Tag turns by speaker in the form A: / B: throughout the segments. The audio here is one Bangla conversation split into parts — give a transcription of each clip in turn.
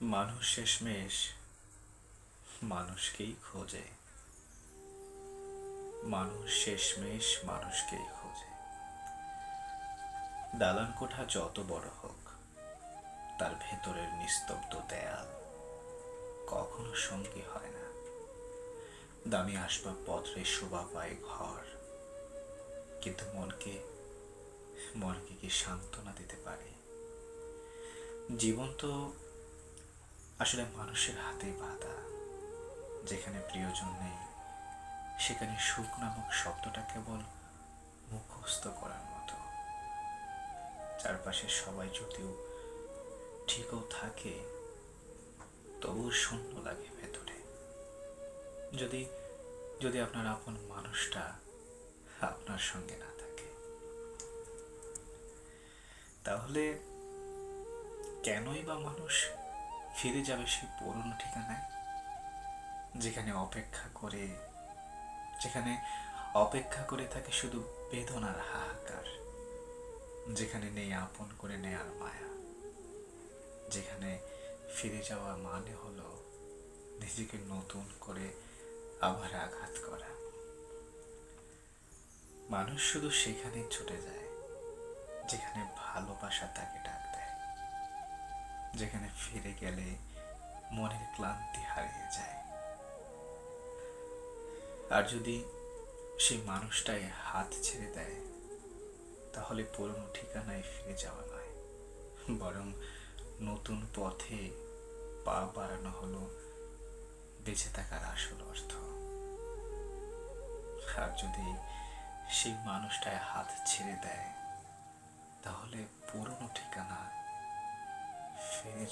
A: মানুষ শেষমেশ মানুষকেই খোঁজে। মানুষ শেষমেশ মানুষকেই খোঁজে। দালান কোঠা যত বড় হোক, তার ভেতরের নিস্তব্ধ দেয়াল কখনো সঙ্গী হয় না। দামি আসবাবপত্রে শোভা পায় ঘর, কিন্তু মনকে মনকে কি সান্ত্বনা দিতে পারে? জীবন তো আসলে মানুষের হাতে বাঁধা, যেখানে প্রিয়জন নেই, সেখানে সুখ নামক শব্দটা কেবল মুখস্থ করার মতো। চারপাশে সবাই যদিও ঠিকও থাকে, তবুও শূন্য লাগে ভেতরে। যদি যদি আপনার আপন মানুষটা আপনার সঙ্গে না থাকে, তাহলে কেনই বা মানুষ ফিরে যাবে সেই পুরনো ঠিকানায়, যেখানে অপেক্ষা করে, যেখানে অপেক্ষা করে থাকে শুধু বেদনার হাহাকার, যেখানে নেই আপন করে নেয়ার মায়া, যেখানে ফিরে যাওয়া মানে হলো নিজেকে নতুন করে আবার আঘাত করা। মানুষ শুধু সেখানে ছুটে যায়, যেখানে ভালোবাসা তাকে দেয় যেখানে ফিরে গেলে মনের ক্লান্তি হারিয়ে যায়। আর যদি সেই মানুষটাই হাত ছেড়ে দেয়, তাহলে পুরনো ঠিকানায় ফিরে যাওয়া নয়। বরং নতুন পথে পা বাড়ানো হলো বেঁচে থাকার আসল অর্থ। আর যদি সেই মানুষটায় হাত ছেড়ে দেয়, তাহলে পুরনো ফিরে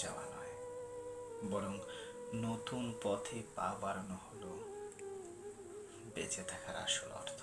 A: যাওয়া নয় বরং নতুন পথে পা বাড়ানো হলো বেঁচে থাকার আসল অর্থ।